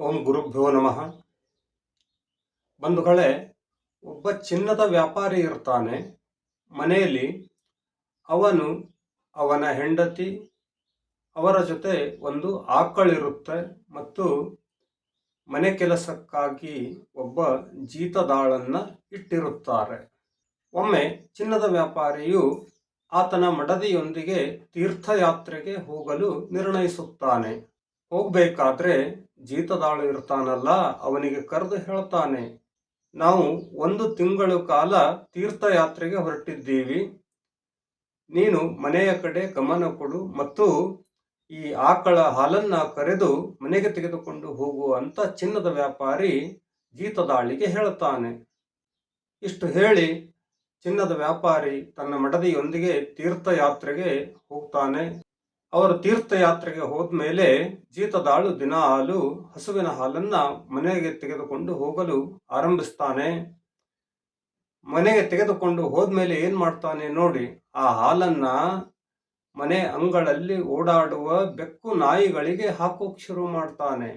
ಓಂ ಗುರುಭ್ಯೋ ನಮಃ. ಬಂಧುಗಳೇ, ಒಬ್ಬ ಚಿನ್ನದ ವ್ಯಾಪಾರಿ ಇರ್ತಾನೆ. ಮನೆಯಲ್ಲಿ ಅವನು ಅವನ ಹೆಂಡತಿ, ಅವರ ಜೊತೆ ಒಂದು ಆಕಳಿರುತ್ತೆ ಮತ್ತು ಮನೆ ಕೆಲಸಕ್ಕಾಗಿ ಒಬ್ಬ ಜೀತದಾಳನ್ನ ಇಟ್ಟಿರುತ್ತಾರೆ. ಒಮ್ಮೆ ಚಿನ್ನದ ವ್ಯಾಪಾರಿಯು ಆತನ ಮಡದಿಯೊಂದಿಗೆ ತೀರ್ಥಯಾತ್ರೆಗೆ ಹೋಗಲು ನಿರ್ಣಯಿಸುತ್ತಾನೆ. ಹೋಗ್ಬೇಕಾದ್ರೆ ಜೀತದಾಳು ಇರ್ತಾನಲ್ಲ, ಅವನಿಗೆ ಕರೆದು ಹೇಳ್ತಾನೆ, ನಾವು ಒಂದು ತಿಂಗಳು ಕಾಲ ತೀರ್ಥಯಾತ್ರೆಗೆ ಹೊರಟಿದ್ದೀವಿ. ನೀನು ಮನೆಯ ಕಡೆ ಗಮನ ಕೊಡು ಮತ್ತು ಈ ಆಕಳ ಹಾಲನ್ನ ಕರೆದು ಮನೆಗೆ ತೆಗೆದುಕೊಂಡು ಹೋಗು ಅಂತ ಚಿನ್ನದ ವ್ಯಾಪಾರಿ ಜೀತದಾಳಿಗೆ ಹೇಳುತ್ತಾನೆ ಇಷ್ಟು ಹೇಳಿ ಚಿನ್ನದ ವ್ಯಾಪಾರಿ ತನ್ನ ಮಡದಿಯೊಂದಿಗೆ ತೀರ್ಥಯಾತ್ರೆಗೆ ಹೋಗ್ತಾನೆ. ಅವರು ತೀರ್ಥಯಾತ್ರೆಗೆ ಹೋದ್ಮೇಲೆ ಜೀತದಾಳು ದಿನ ಹಾಲು ಹಸುವಿನ ಹಾಲನ್ನ ಮನೆಗೆ ತೆಗೆದುಕೊಂಡು ಹೋಗಲು ಆರಂಭಿಸ್ತಾನೆ. ಮನೆಗೆ ತೆಗೆದುಕೊಂಡು ಹೋದ್ಮೇಲೆ ಏನ್ ಮಾಡ್ತಾನೆ ನೋಡಿ, ಆ ಹಾಲನ್ನ ಮನೆ ಅಂಗಳಲ್ಲಿ ಓಡಾಡುವ ಬೆಕ್ಕು ನಾಯಿಗಳಿಗೆ ಹಾಕೋಕ್ ಶುರು ಮಾಡ್ತಾನೆ.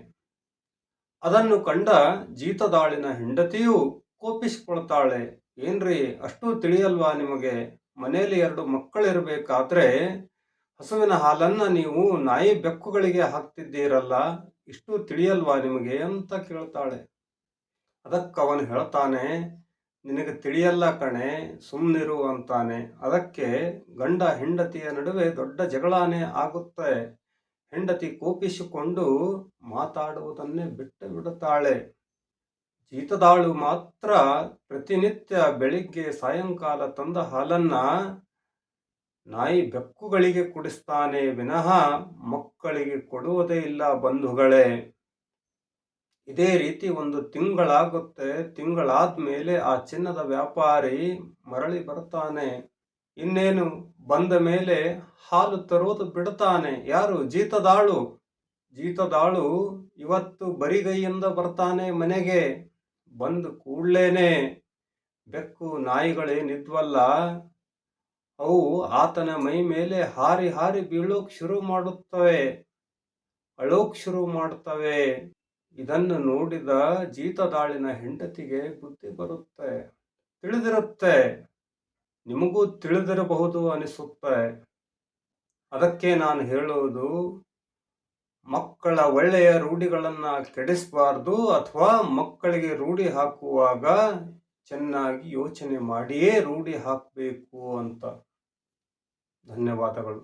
ಅದನ್ನು ಕಂಡ ಜೀತದಾಳಿನ ಹೆಂಡತಿಯು ಕೋಪಿಸಿಕೊಳ್ತಾಳೆ. ಏನ್ರಿ, ಅಷ್ಟು ತಿಳಿಯಲ್ವಾ ನಿಮಗೆ? ಮನೆಯಲ್ಲಿ ಎರಡು ಮಕ್ಕಳಿರ್ಬೇಕಾದ್ರೆ ಹಸುವಿನ ಹಾಲನ್ನ ನೀವು ನಾಯಿ ಬೆಕ್ಕುಗಳಿಗೆ ಹಾಕ್ತಿದ್ದೀರಲ್ಲ, ಇಷ್ಟು ತಿಳಿಯಲ್ವಾ ನಿಮಗೆ ಅಂತ ಕೇಳ್ತಾಳೆ. ಅದಕ್ಕೆ ಅವನು ಹೇಳ್ತಾನೆ, ನಿನಗೆ ತಿಳಿಯಲ್ಲ ಕಣೆ ಸುಮ್ಮನಿರು ಅಂತಾನೆ. ಅದಕ್ಕೆ ಗಂಡ ಹೆಂಡತಿಯ ನಡುವೆ ದೊಡ್ಡ ಜಗಳಾನೆ ಆಗುತ್ತೆ. ಹೆಂಡತಿ ಕೋಪಿಸಿಕೊಂಡು ಮಾತಾಡುವುದನ್ನೇ ಬಿಟ್ಟು ಬಿಡುತ್ತಾಳೆ. ಜೀತದಾಳು ಮಾತ್ರ ಪ್ರತಿನಿತ್ಯ ಬೆಳಿಗ್ಗೆ ಸಾಯಂಕಾಲ ತಂದ ಹಾಲನ್ನ ನಾಯಿ ಬೆಕ್ಕುಗಳಿಗೆ ಕುಡಿಸ್ತಾನೆ ವಿನಃ ಮಕ್ಕಳಿಗೆ ಕೊಡುವುದೇ ಇಲ್ಲ, ಬಂಧುಗಳೇ. ಇದೇ ರೀತಿ ಒಂದು ತಿಂಗಳಾಗುತ್ತೆ. ತಿಂಗಳಾದ ಮೇಲೆ ಆ ಚಿನ್ನದ ವ್ಯಾಪಾರಿ ಮರಳಿ ಬರ್ತಾನೆ. ಇನ್ನೇನು ಬಂದ ಮೇಲೆ ಹಾಲು ತರುವುದು ಬಿಡ್ತಾನೆ. ಯಾರು? ಜೀತದಾಳು. ಜೀತದಾಳು ಇವತ್ತು ಬರಿಗೈಯಿಂದ ಬರ್ತಾನೆ ಮನೆಗೆ. ಬಂದು ಕೂಡ್ಲೇನೆ. ಬೆಕ್ಕು ನಾಯಿಗಳೇನಿದ್ವಲ್ಲ ಅವು ಆತನ ಮೈ ಮೇಲೆ ಹಾರಿ ಹಾರಿ ಬೀಳೋಕ್ ಶುರು ಮಾಡುತ್ತವೆ, ಅಳೋಕ್ ಶುರು ಮಾಡುತ್ತವೆ. ಇದನ್ನು ನೋಡಿದ ಜೀತದಾಳಿನ ಹೆಂಡತಿಗೆ ಬುದ್ಧಿ ಬರುತ್ತೆ, ತಿಳಿದಿರುತ್ತೆ. ನಿಮಗೂ ತಿಳಿದಿರಬಹುದು ಅನಿಸುತ್ತೆ. ಅದಕ್ಕೆ ನಾನು ಹೇಳುವುದು ಮಕ್ಕಳ ಒಳ್ಳೆಯ ರೂಢಿಗಳನ್ನು ಕೆಡಿಸಬಾರ್ದು ಅಥವಾ ಮಕ್ಕಳಿಗೆ ರೂಢಿ ಹಾಕುವಾಗ ಚೆನ್ನಾಗಿ ಯೋಚನೆ ಮಾಡಿಯೇ ರೂಢಿ ಹಾಕಬೇಕು ಅಂತ. ಧನ್ಯವಾದಗಳು